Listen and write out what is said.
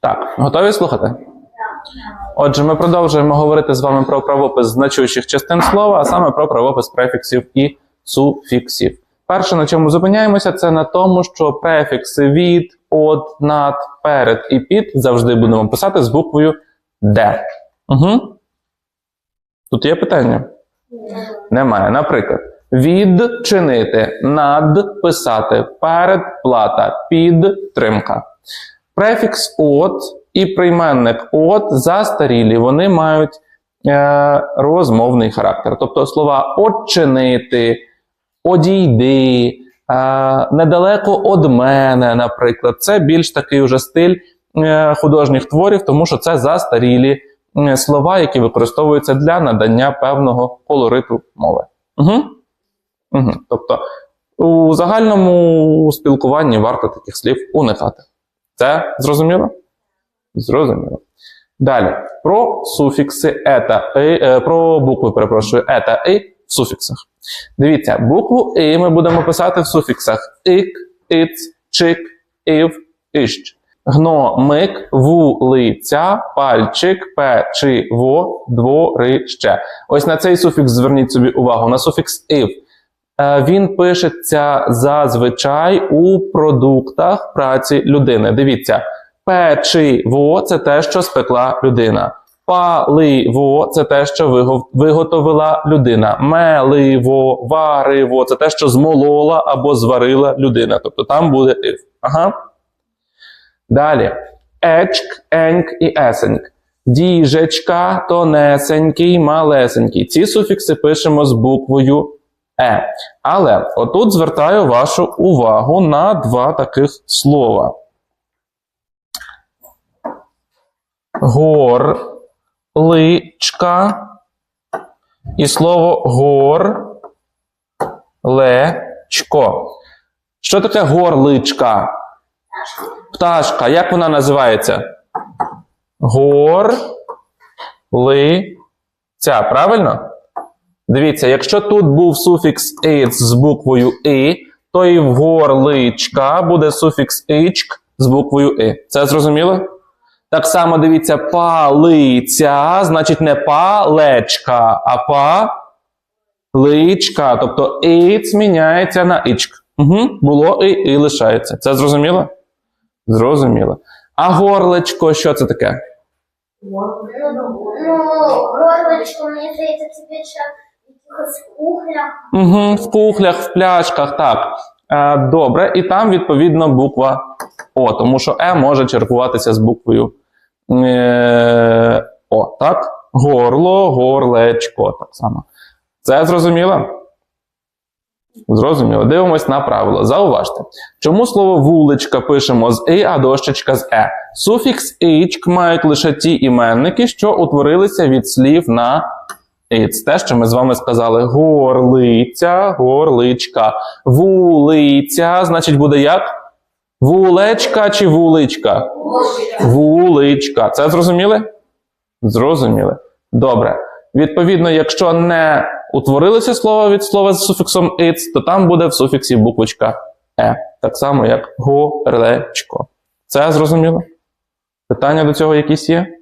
Так, готові слухати? Отже, ми продовжуємо говорити з вами про правопис значущих частин слова, а саме про правопис префіксів і суфіксів. Перше, на чому зупиняємося, це на тому, що префікси від, от, над, перед і під завжди будемо писати з буквою Д. Угу. Тут є питання? Немає. Наприклад, відчинити, над писати, перед плата, підтримка. Префікс от і прийменник от застарілі, вони мають е, розмовний характер. Тобто слова «отчинити», одійди, е, недалеко од мене, наприклад, це більш такий уже стиль е, художніх творів, тому що це застарілі е, слова, які використовуються для надання певного колориту мови. Угу. Угу. Тобто у загальному спілкуванні варто таких слів уникати. Це зрозуміло? Зрозуміло. Далі про суфікси ета, і, е, про букви, перепрошую, ета і в суфіксах. Дивіться, букву і ми будемо писати в суфіксах ик, іц, чик, ів, іщ. Гно, мик, вулиця, пальчик, печиво, дворище. Ось на цей суфікс зверніть собі увагу. На суфікс ів. Е, Він пишеться зазвичай у продуктах праці людини. Дивіться, печиво це те, що спекла людина. Паливо це те, що виготовила людина. Меливо, вариво це те, що змолола або зварила людина. Тобто там буде ив. Ага. Далі. Ечк, еньк і есеньк. Діжечка, тонесенький, малесенький. Ці суфікси пишемо з буквою Е. Але отут звертаю вашу увагу на два таких слова. Горличка і слово горлечко. Що таке горличка? Пташка. Як вона називається? Горлиця. Правильно? Дивіться, якщо тут був суфікс «иц» з буквою «и», то і в горличка буде суфікс «ичк» з буквою «и». Це зрозуміло? Так само дивіться, палиця, значить не палечка, а паличка. Тобто «иц» міняється на «ичк». Угу. Було «и» і лишається. Це зрозуміло? Зрозуміло. А горлечко, що це таке? Ну, горлочко, мені здається, це більше кухня. Угу, в кухлях, в пляшках, так. Е, добре, і там відповідно буква О, тому що Е може чергуватися з буквою е, О, так? Горло, горлечко, так само. Це зрозуміло? Зрозуміло. Дивимось на правило. Зауважте. Чому слово вуличка пишемо з «и», а дощечка з «е»? Суфікс «ичк» мають лише ті іменники, що утворилися від слів на «иц». Те, що ми з вами сказали. Горлиця, горличка. Вулиця, значить, буде як? Вулечка чи вуличка? Вуличка. Це зрозуміли? Зрозуміли. Добре. Відповідно, якщо не утворилося слово від слова з суфіксом «иц», то там буде в суфіксі буквочка е. Так само, як горлечко. Це зрозуміло? Питання до цього якісь є?